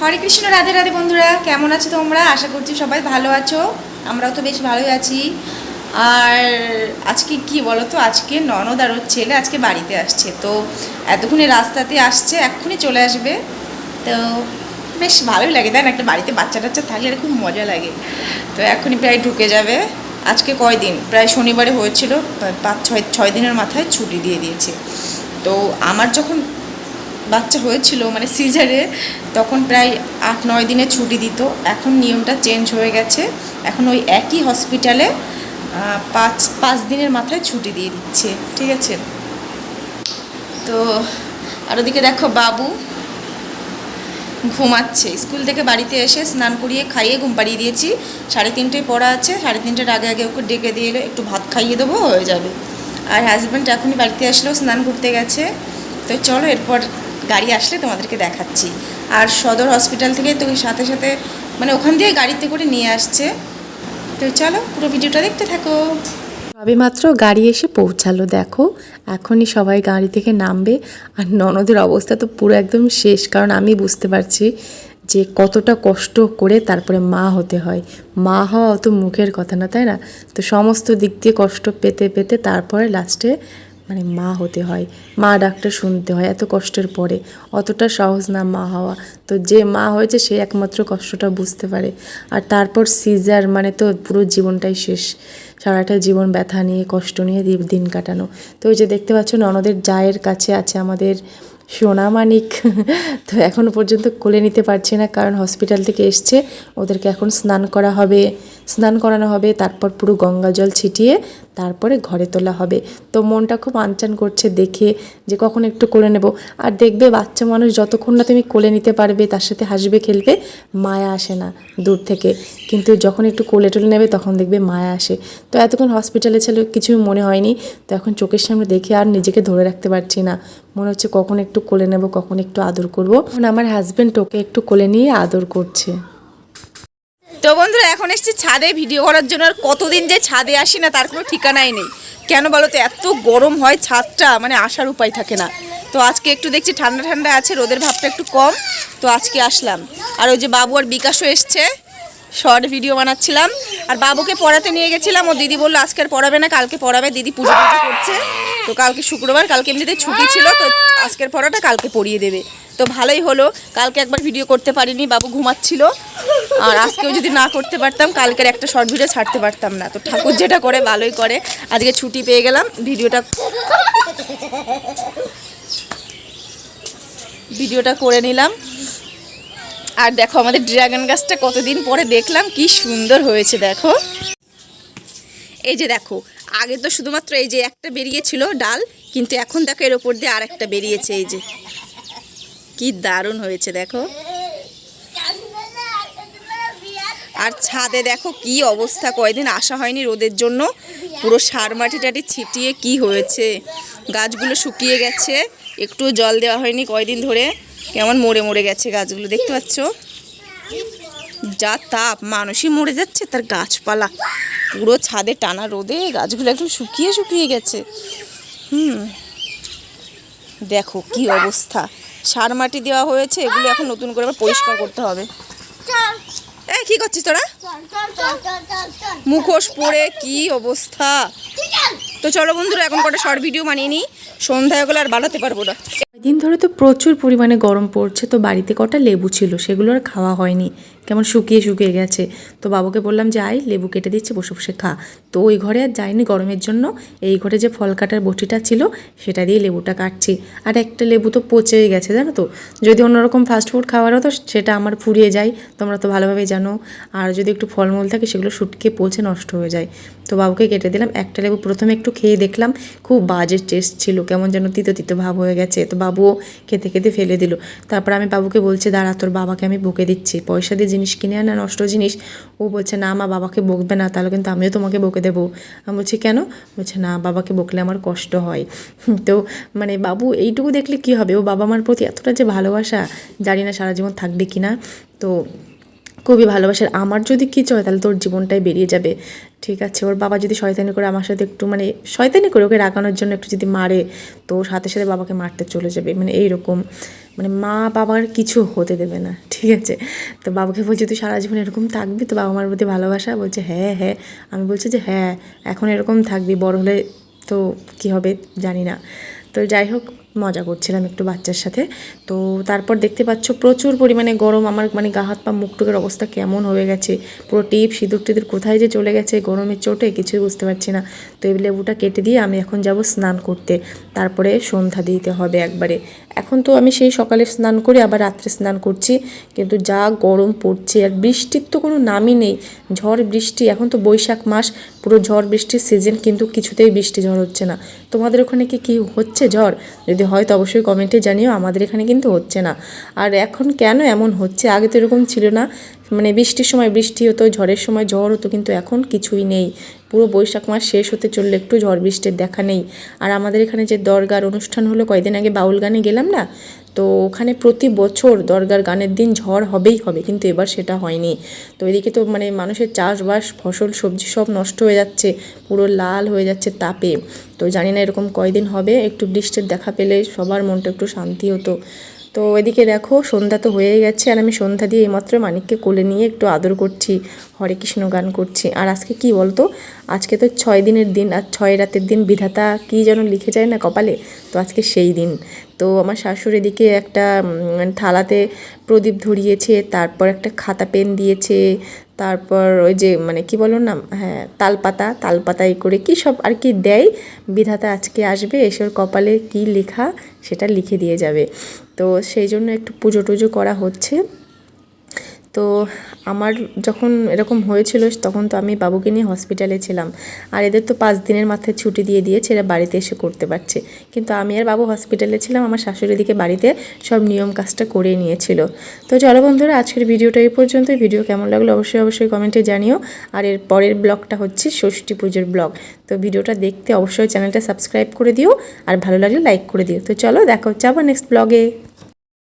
হরে কৃষ্ণ, রাধে রাধে বন্ধুরা, কেমন আছো তোমরা? আশা করছি সবাই ভালো আছো। আমরাও তো বেশ ভালোই আছি। আর আজকে কি বলো তো আজকে ননদ আর ছেলে আজকে বাড়িতে আসছে। তো এতক্ষণে রাস্তাতে আসছে, এক্ষুনি চলে আসবে। তো বেশ ভালোই লাগে তাই না একটা বাড়িতে বাচ্চা টাচ্চা থাকলে এটা খুব মজা লাগে। তো এখনই প্রায় ঢুকে যাবে। আজকে কয়দিন প্রায় শনিবারে হয়েছিল, পাঁচ, ছয় ছয় দিনের মাথায় ছুটি দিয়ে দিয়েছে। তো আমার যখন বাচ্চা হয়েছিল মানে সিজারে তখন প্রায় আট, নয় দিনে ছুটি দিত। এখন নিয়মটা চেঞ্জ হয়ে গেছে। এখন ওই একই হসপিটালে পাঁচ পাঁচ দিনের মাথায় ছুটি দিয়ে দিচ্ছে। ঠিক আছে? তো আর ওদিকে দেখো বাবু ঘুমাচ্ছে। স্কুল থেকে বাড়িতে এসে স্নান করিয়ে খাইয়ে ঘুম পাড়িয়ে দিয়েছি। সাড়ে তিনটেয় পড়া আছে। সাড়ে তিনটের আগে আগে ওকে ডেকে দিয়ে এলে, একটু ভাত খাইয়ে দেবো, হয়ে যাবে। আর হাজব্যান্ড এখনই বাড়িতে আসলেও স্নান করতে গেছে। তো চলো এরপর গাড়ি আসলে তোমাদেরকে দেখাচ্ছি। আর সদর হসপিটাল থেকে তো সাথে সাথে মানে ওখান দিয়ে গাড়িতে করে নিয়ে আসছে। তো চলো পুরো ভিডিওটা দেখতে থাকো। সবেমাত্র গাড়ি এসে পৌঁছালো, দেখো। এখনই সবাই গাড়ি থেকে নামবে। আর ননদের অবস্থা তো পুরো একদম শেষ, কারণ আমি বুঝতে পারছি যে কতটা কষ্ট করে তারপরে মা হতে হয়। মা হওয়া অত মুখের কথা না, তাই না? তো সমস্ত দিক দিয়ে কষ্ট পেতে পেতে তারপরে লাস্টে মানে মা হতে হয়, মা ডাক্তার শুনতে হয় এত কষ্টের পরে, অতটা সহজ না মা হওয়া। তো যে মা হয়েছে সে একমাত্র কষ্টটা বুঝতে পারে। আর তারপর সিজার মানে তো পুরো জীবনটাই শেষ। সারাটা জীবন ব্যথা নিয়ে, কষ্ট নিয়ে দিন কাটানো। তো ওই যে দেখতে পাচ্ছ ননদের জায়ের কাছে আছে আমাদের সোনামানিক। তো এখনও পর্যন্ত কোলে নিতে পারছে না, কারণ হসপিটাল থেকে এসছে। ওদেরকে এখন স্নান করা হবে। স্নান করানো হবে, তারপর পুরো গঙ্গা জল ছিটিয়ে তারপরে ঘরে তোলা হবে। তো মনটা খুব আনচান করছে দেখে যে কখন একটু কোলে নেব। আর দেখবে বাচ্চা মানুষ যতক্ষণ না তুমি কোলে নিতে পারবে, তার সাথে হাসবে, খেলবে, মায়া আসে না দূর থেকে। কিন্তু যখন একটু কোলে টোলে নেবে, তখন দেখবে মায়া আসে। তো এতক্ষণ হসপিটালে ছিল কিছু মনে হয়নি। তো এখন চোখের সামনে দেখে আর নিজেকে ধরে রাখতে পারছি না। মনে হচ্ছে কখন একটু কোলে নেব, কখন একটু আদর করব। এখন আমার হাজবেন্ড ওকে একটু কোলে নিয়ে আদর করছে। তো বন্ধুরা, এখন এসেছি ছাদে, ভিডিও করার জন্য। আর কতদিন যে ছাদে আসি না, তার কোনো ঠিকানাই নেই। কেন বলো তো, এত গরম হয় ছাদটা মানে আসার উপায় থাকে না। তো আজকে একটু দেখছি ঠান্ডা ঠান্ডা আছে, রোদের ভাবটা একটু কম। তো আজকে আসলাম। আর ওই যে বাবু আর বিকাশও এসছে, শর্ট ভিডিও বানাচ্ছিলাম। আর বাবুকে পড়াতে নিয়ে গেছিলাম, ও দিদি বলল, আজকে আর পড়াবে না, কালকে পড়াবে, দিদি পুজো পুজো করছে। তো কালকে শুক্রবার, কালকে এমনিতে ছুটি ছিল, তো আজকের পড়াটা কালকে পড়িয়ে দেবে। তো ভালোই হলো, কালকে একবার ভিডিও করতে পারিনি, বাবু ঘুমাচ্ছিল। আর আজকেও যদি না করতে পারতাম, কালকের একটা শর্ট ভিডিও ছাড়তে পারতাম না। তো ঠাকুর যেটা করে, ভালোই করে। আজকে ছুটি পেয়ে গেলাম ভিডিওটা ভিডিওটা করে নিলাম। আর দেখো, আমাদের ড্রাগন গাছটা কতদিন পরে দেখলাম, কি সুন্দর হয়েছে, দেখো। এই যে দেখো, আগে তো শুধুমাত্র এই যে একটা বেরিয়েছিল ডাল, কিন্তু এখন দেখো এর ওপর দিয়ে আর একটা বেরিয়েছে, এই যে। কি দারুণ হয়েছে, দেখো। আর ছাদে দেখো কি অবস্থা, কয়দিন আসা হয়নি রোদের জন্য। পুরো সার মাটি টাটি ছিটিয়ে কি হয়েছে? গাছগুলো শুকিয়ে গেছে, একটু জল দেওয়া হয়নি কয়দিন ধরে। কেমন মরে মরে গেছে গাছগুলো, দেখতে পাচ্ছ? যা তাপ, মানুষই মরে যাচ্ছে, তার গাছপালা। পুরো ছাদে টানা রোদে গাছগুলো একদম শুকিয়ে শুকিয়ে গেছে। হুম। দেখো কি অবস্থা। সার মাটি দেওয়া হয়েছে, এগুলো এখন নতুন করে আবার পরিষ্কার করতে হবে। এই, কি করছিস তোরা? মুখোশ পরে কি অবস্থা? তো চলো বন্ধুরা, এখন কটা শর্ট ভিডিও বানিয়ে নিই। সন্ধ্যায় ওগুলো আর বানাতে পারব না। দিন ধরে তো প্রচুর পরিমাণে গরম পড়ছে, তো বাড়িতে কটা লেবু ছিল সেগুলো আর খাওয়া হয়নি। কেমন শুকিয়ে শুকিয়ে গেছে। তো বাবুকে বললাম যে, আয়, লেবু কেটে দিচ্ছে, বসে বসে খা। তো ওই ঘরে আর যাইনি গরমের জন্য। এই ঘরে যে ফল কাটার বটিটা ছিল, সেটা দিয়ে লেবুটা কাটছি। আর একটা লেবু তো পচেই গেছে, জানো তো? যদি অন্যরকম ফাস্টফুড খাওয়ার হতো, সেটা আমার ফুরিয়ে যায়। তোমরা তো ভালোভাবে জানো। আর যদি একটু ফলমূল থাকে, সেগুলো শুটকে পচে নষ্ট হয়ে যায়। তো বাবুকে কেটে দিলাম, একটা লেবু প্রথমে একটু খেয়ে দেখলাম, খুব বাজে টেস্ট ছিল, কেমন যেন তিতো তিতো ভাব হয়ে গেছে। তো বাবুও খেতে খেতে ফেলে দিল। তারপর আমি বাবুকে বলছি, দাঁড়া, তোর বাবাকে আমি বকে দিচ্ছি, পয়সা দিয়ে জিনিস কিনে আনা, নষ্ট জিনিস। ও বলছে, না মা, বাবাকে বকবে না, তাহলে কিন্তু আমিও তোমাকে বকে দেবো। আমি বলছি, কেন? বলছে, না, বাবাকে বকলে আমার কষ্ট হয়। তো মানে বাবু এইটুকু দেখলে কি হবে? ও বাবা মার প্রতি এতটা যে ভালোবাসা, জানি না সারা জীবন থাকবে কি না তো খুবই ভালোবাসার। আমার যদি কিছু হয় তাহলে তোর জীবনটাই বেরিয়ে যাবে। ঠিক আছে? ওর বাবা যদি শয়তানি করে আমার সাথে একটু মানে শয়তানি করে ওকে রাগানোর জন্য একটু যদি মারে, তো সাথে সাথে বাবাকে মারতে চলে যাবে। মানে এইরকম। মানে মা বাবার কিছু হতে দেবে না। ঠিক আছে? তো বাবাকে বলছে, তুই সারা জীবন এরকম থাকবি? তো বাবা মার প্রতি ভালোবাসা বলছে হ্যাঁ হ্যাঁ। আমি বলছি যে হ্যাঁ এখন এরকম থাকবি। বড় হলে তো কী হবে জানি না। তো যাই হোক মজা করছিলাম একটু বাচ্চার সাথে। তো তারপর দেখতে পাচ্ছ প্রচুর পরিমাণে গরম। আমার মানে গা হাত পা, মুখ টুকের অবস্থা কেমন হয়ে গেছে। পুরো টিপ, সিঁদুর টিদুর কোথায় যে চলে গেছে গরমের চোটে কিছুই বুঝতে পারছি না। তো এই লেবুটা কেটে দিয়ে আমি এখন যাব স্নান করতে। তারপরে সন্ধ্যা দিতে হবে একবারে। এখন তো আমি সেই সকালে স্নান করে আবার রাত্রে স্নান করছি। কিন্তু যা গরম পড়ছে আর বৃষ্টির তো কোনো নামই নেই। ঝড় বৃষ্টি, এখন তো বৈশাখ মাস। পুরো ঝড় বৃষ্টির সিজন কিন্তু কিছুতেই বৃষ্টি ঝড় হচ্ছে না। তোমাদের ওখানে কি কি হচ্ছে ঝড়? যদি হয় তো অবশ্যই কমেন্টে জানিও, আমাদের এখানে কিন্তু হচ্ছে না। আর এখন কেন এমন হচ্ছে? আগে তো এরকম ছিল না মানে বৃষ্টির সময় বৃষ্টি হতো, ঝড়ের সময় ঝড় হতো, কিন্তু এখন কিছুই নেই। পুরো বৈশাখ মাস শেষ হতে চললে একটু ঝড় বৃষ্টির দেখা নেই। আর আমাদের এখানে যে দরগার অনুষ্ঠান হলো কয়দিন আগে বাউল গানে গেলাম না? তো ওখানে প্রতি বছর দরগার গানের দিন ঝড় হবেই হবে, কিন্তু এবার সেটা হয়নি। তো এদিকে তো মানে মানুষের চাষবাস, ফসল, সবজি সব নষ্ট হয়ে যাচ্ছে, পুরো লাল হয়ে যাচ্ছে তাপে। তো জানি না এরকম কয়দিন হবে, একটু বৃষ্টির দেখা পেলে সবার মনটা একটু শান্তি হতো। তো এদিকে দেখো, সন্ধ্যা তো হয়ে গেছে আর আমি সন্ধ্যা দিয়ে এইমাত্র মানিককে কোলে নিয়ে একটু আদর করছি, হরে কৃষ্ণ গান করছি। আর আজকে কি বলতো? আজকে তো ছয় দিনের দিন আর ছয় রাতের দিন বিধাতা কি যেন লিখে যায় না কপালে? তো আজকে সেই দিন। তো আমার শাশুড়ি এদিকে একটা থালাতে প্রদীপ ধরিয়েছে, তারপর একটা খাতা পেন দিয়েছে, তারপর ওই যে মানে কি বলো না হ্যাঁ তালপাতা তালপাতা এই করে কি সব আর কি দেয়। বিধাতা আজকে আসবে, এসে কপালে কি লেখা সেটা লিখে দিয়ে যাবে। তো সেই জন্য একটু পুজো টুজো করা হচ্ছে। তো আমার যখন এরকম হয়েছিল, তখন তো আমি বাবুকে নিয়ে হসপিটালে ছিলাম। আর এদের তো পাঁচ দিনের মাথায় ছুটি দিয়ে দিয়েছে, এরা বাড়িতে এসে করতে পারছে। কিন্তু আমি আর বাবু হসপিটালে ছিলাম, আমার শাশুড়ি দিকে বাড়িতে সব নিয়ম কাজটা করে নিয়েছিল। তো চলো বন্ধুরা, আজকের ভিডিওটা এই পর্যন্ত ভিডিও কেমন লাগল অবশ্যই অবশ্যই কমেন্টে জানিও। আর এর পরের ব্লগটা হচ্ছে ষষ্ঠী পুজোর ব্লগ। তো ভিডিওটা দেখতে অবশ্যই চ্যানেলটা সাবস্ক্রাইব করে দিও, আর ভালো লাগলে লাইক করে দিও। তো চলো দেখা আবার নেক্সট ব্লগে